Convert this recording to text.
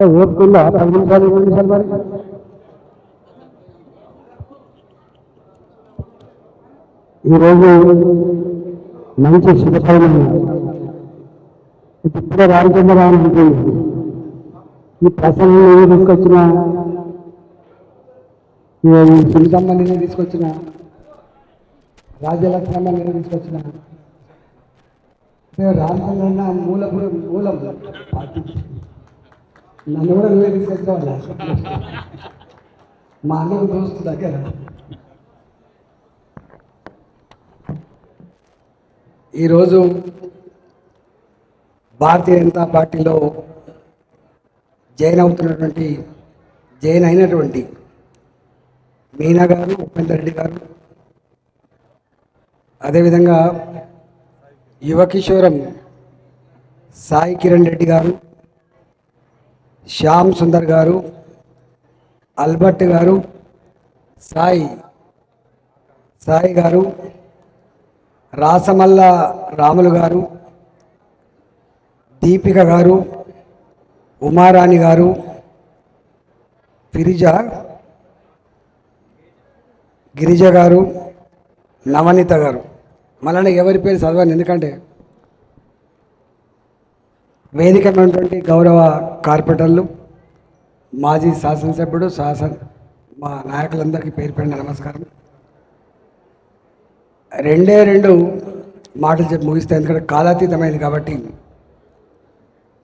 ఓపుకుందా? పది నిమిషాలు ఇరవై నిమిషాలు మరి? ఈరోజు మంచి శుభకరమైన ఇప్పుడే రామచంద్రరావు అంటుంది ఈ ప్రసంగం తీసుకొచ్చిన ఈ సునీతమ్మ నేను తీసుకొచ్చిన రాజ్యలక్ష్మమ్మ నేను తీసుకొచ్చిన రామచంద్ర రామచంద్రన్న మూలపురం మూలం పార్టీ. నన్ను కూడా నువ్వే తీసుకెళ్తావా మా అన్నకు దోస్తు దగ్గర. ఈరోజు భారతీయ జనతా పార్టీలో జైన్ అవుతున్నటువంటి జైన్ అయినటువంటి మీనా గారు ఉపేందర్ రెడ్డి గారు అదేవిధంగా యువకిషోరం సాయి కిరణ్ రెడ్డి గారు శ్యామ్ సుందర్ గారు అల్బర్ట్ గారు సాయి సాయి గారు రాసమల్ల రాములు గారు దీపిక గారు ఉమారాణి గారు ఫిరిజ గిరిజ గారు నవనీత గారు. మళ్ళీ ఎవరి పేరు చదవను ఎందుకంటే వేదిక ఉన్నటువంటి గౌరవ కార్పొరేటర్లు మాజీ శాసనసభ్యుడు శాసన మా నాయకులందరికీ పేరు పెడిన నమస్కారం. రెండే రెండు మాటలు చెప్పి ముగిస్తే ఎందుకంటే కాలాతీతమైంది కాబట్టి